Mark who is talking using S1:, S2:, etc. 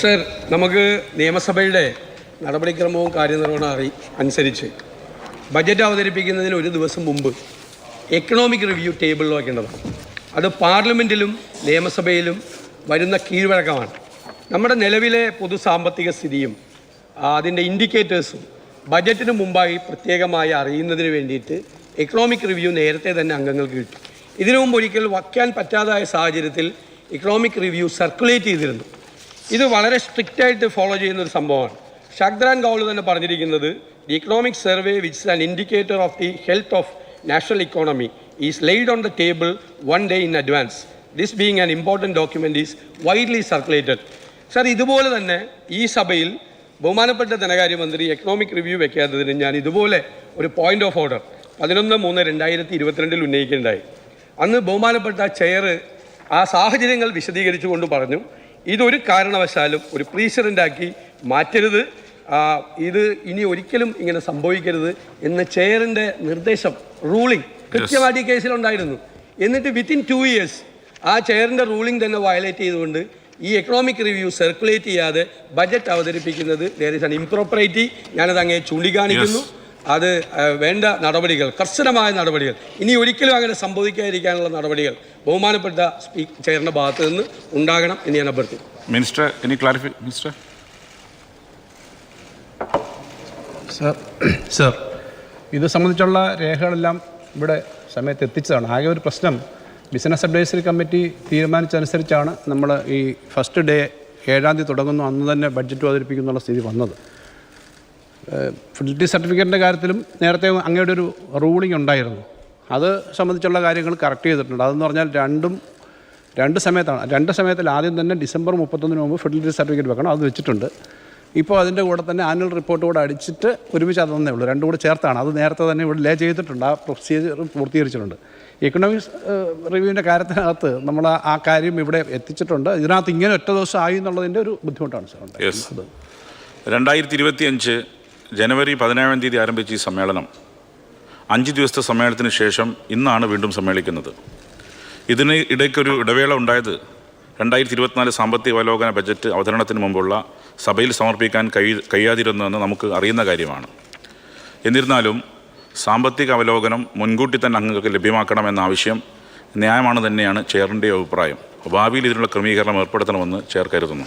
S1: Sir നമുക്ക് നിയമസഭയുടെ നടപടിക്രമവും കാര്യനിർവഹണവും അറി അനുസരിച്ച് ബജറ്റ് അവതരിപ്പിക്കുന്നതിന് ഒരു ദിവസം മുമ്പ് എക്കണോമിക് റിവ്യൂ ടേബിളിൽ വയ്ക്കേണ്ടതാണ് അത് പാർലമെന്റിലും നിയമസഭയിലും വരുന്ന കീഴ്വഴക്കമാണ്. നമ്മുടെ നിലവിലെ പൊതു സാമ്പത്തിക സ്ഥിതിയും അതിന്റെ ഇൻഡിക്കേറ്റേഴ്സും ബജറ്റിന് മുമ്പായി പ്രത്യേകമായി അറിയുന്നതിന് വേണ്ടിയിട്ട് എക്കണോമിക് റിവ്യൂ നേരത്തെ തന്നെ അംഗങ്ങൾക്ക് കിട്ടി. ഇതിനു മുമ്പ് ഒരിക്കൽ വയ്ക്കാൻ പറ്റാതായ സാഹചര്യത്തിൽ ഇക്കണോമിക് റിവ്യൂ സർക്കുലേറ്റ് ചെയ്തിരുന്നു. ഇത് വളരെ സ്ട്രിക്റ്റ് ആയിട്ട് ഫോളോ ചെയ്യുന്ന ഒരു സംഭവമാണ്. ഷാഖ്ദറാൻ ഗൗൾ തന്നെ പറഞ്ഞിരിക്കുന്നത് the economic survey which an indicator of the health of national economy is laid on the table one day in advance this being an important document is widely circulated sir ഇതുപോലെ തന്നെ ഈ സഭയിൽ ബഹുമാനപ്പെട്ട ധനകാര്യമന്ത്രി എക്കണോമിക് റിവ്യൂ വെക്കാത്തതിന് ഞാൻ ഇതുപോലെ ഒരു point of order പതിനൊന്ന് മൂന്ന് രണ്ടായിരത്തി ഇരുപത്തിരണ്ടിൽ ഉന്നയിക്കുകയുണ്ടായി. അന്ന് ബഹുമാനപ്പെട്ട ചെയർ ആ സാഹചര്യങ്ങൾ വിശദീകരിച്ചുകൊണ്ട് പറഞ്ഞു ഇതൊരു കാരണവശാലും ഒരു പ്രീസിഡന്റാക്കി മാറ്റരുത്. ഇത് ഇനി ഒരിക്കലും ഇങ്ങനെ സംഭവിക്കരുത് എന്ന ചെയറിന്റെ നിർദ്ദേശം റൂളിംഗ് കൃത്യമായിട്ട് ഈ കേസിലുണ്ടായിരുന്നു. എന്നിട്ട് വിത്തിൻ ടു ഇയേഴ്സ് ആ ചെയറിന്റെ റൂളിംഗ് തന്നെ വയലേറ്റ് ചെയ്തുകൊണ്ട് ഈ എക്കണോമിക് റിവ്യൂ സർക്കുലേറ്റ് ചെയ്യാതെ ബജറ്റ് അവതരിപ്പിക്കുന്നത് ദർ ഇസ് ആൻ ഇംപ്രോപ്പറേറ്റി ഞാനത് അങ്ങേ ചൂണ്ടിക്കാണിക്കുന്നു അത് വേണ്ട നടപടികൾ കർശനമായ നടപടികൾ. ഇനി ഒരിക്കലും അങ്ങനെ സംഭവിക്കാതിരിക്കാനുള്ള നടപടികൾ ബഹുമാനപ്പെട്ട സ്പീക്ക് ചെയറിന്റെ ഭാഗത്ത് നിന്ന് ഉണ്ടാകണം എന്ന് ഞാൻ അഭ്യർത്ഥിക്കും
S2: മിനിസ്റ്റർ ഇനി ക്ലാരിഫൈ മിനിസ്റ്റർ?
S3: സർ സർ ഇത് സംബന്ധിച്ചുള്ള രേഖകളെല്ലാം ഇവിടെ സമയത്ത് എത്തിച്ചതാണ്. ആകെ ഒരു പ്രശ്നം ബിസിനസ് അഡ്വൈസറി കമ്മിറ്റി തീരുമാനിച്ചനുസരിച്ചാണ് നമ്മൾ ഈ ഫസ്റ്റ് ഡേ ഏഴാം തീയതി തുടങ്ങുന്നു അന്ന് തന്നെ ബഡ്ജറ്റ് അവതരിപ്പിക്കുന്നുള്ള സ്ഥിതി വന്നത്. ഫിഡിലിറ്റി സർട്ടിഫിക്കറ്റിന്റെ കാര്യത്തിലും നേരത്തെ അങ്ങയുടെ ഒരു റൂളിംഗ് ഉണ്ടായിരുന്നു. അത് സംബന്ധിച്ചുള്ള കാര്യങ്ങൾ കറക്റ്റ് ചെയ്തിട്ടുണ്ട്. അതെന്ന് പറഞ്ഞാൽ രണ്ടും രണ്ട് സമയത്താണ്. രണ്ട് സമയത്തിൽ ആദ്യം തന്നെ ഡിസംബർ മുപ്പത്തൊന്നിന് മുമ്പ് ഫെർട്ടിലിറ്റി സർട്ടിഫിക്കറ്റ് വെക്കണം. അത് വെച്ചിട്ടുണ്ട്. ഇപ്പോൾ അതിന്റെ കൂടെ തന്നെ ആനുവൽ റിപ്പോർട്ട് കൂടെ അടിച്ചിട്ട് ഒരുമിച്ച് അതെന്നേ ഉള്ളൂ. രണ്ടും കൂടെ ചേർത്താണ്. അത് നേരത്തെ തന്നെ ഇവിടെ ലേ ചെയ്തിട്ടുണ്ട്. ആ പ്രൊസീജിയർ പൂർത്തീകരിച്ചിട്ടുണ്ട്. എക്കണോമിക്സ് റിവ്യൂവിന്റെ കാര്യത്തിനകത്ത് നമ്മൾ ആ- കാര്യം ഇവിടെ എത്തിച്ചിട്ടുണ്ട്. ഇതിനകത്ത് ഇങ്ങനെ ഒറ്റ ദിവസം ആയി എന്നുള്ളതിന്റെ ഒരു ബുദ്ധിമുട്ടാണ് സാർ.
S2: രണ്ടായിരത്തി ഇരുപത്തി ഇരുപത്തിയഞ്ച് ജനുവരി പതിനേഴാം തീയതി ആരംഭിച്ച ഈ സമ്മേളനം അഞ്ച് ദിവസത്തെ സമ്മേളനത്തിന് ശേഷം ഇന്നാണ് വീണ്ടും സമ്മേളിക്കുന്നത്. ഇതിന് ഇടയ്ക്കൊരു ഇടവേള ഉണ്ടായത് രണ്ടായിരത്തി ഇരുപത്തിനാല് സാമ്പത്തിക അവലോകന ബജറ്റ് അവതരണത്തിന് മുമ്പുള്ള സഭയിൽ സമർപ്പിക്കാൻ കഴി കഴിയാതിരുന്നുവെന്ന് നമുക്ക് അറിയുന്ന കാര്യമാണ്. എന്നിരുന്നാലും സാമ്പത്തിക അവലോകനം മുൻകൂട്ടി തന്നെ അംഗങ്ങൾക്ക് ലഭ്യമാക്കണമെന്ന ആവശ്യം ന്യായമാണ് തന്നെയാണ് ചെയറിന്റെ അഭിപ്രായം. ഭാവിയിൽ ഇതിനുള്ള ക്രമീകരണം ഏർപ്പെടുത്തണമെന്ന് ചെയർ കരുതുന്നു.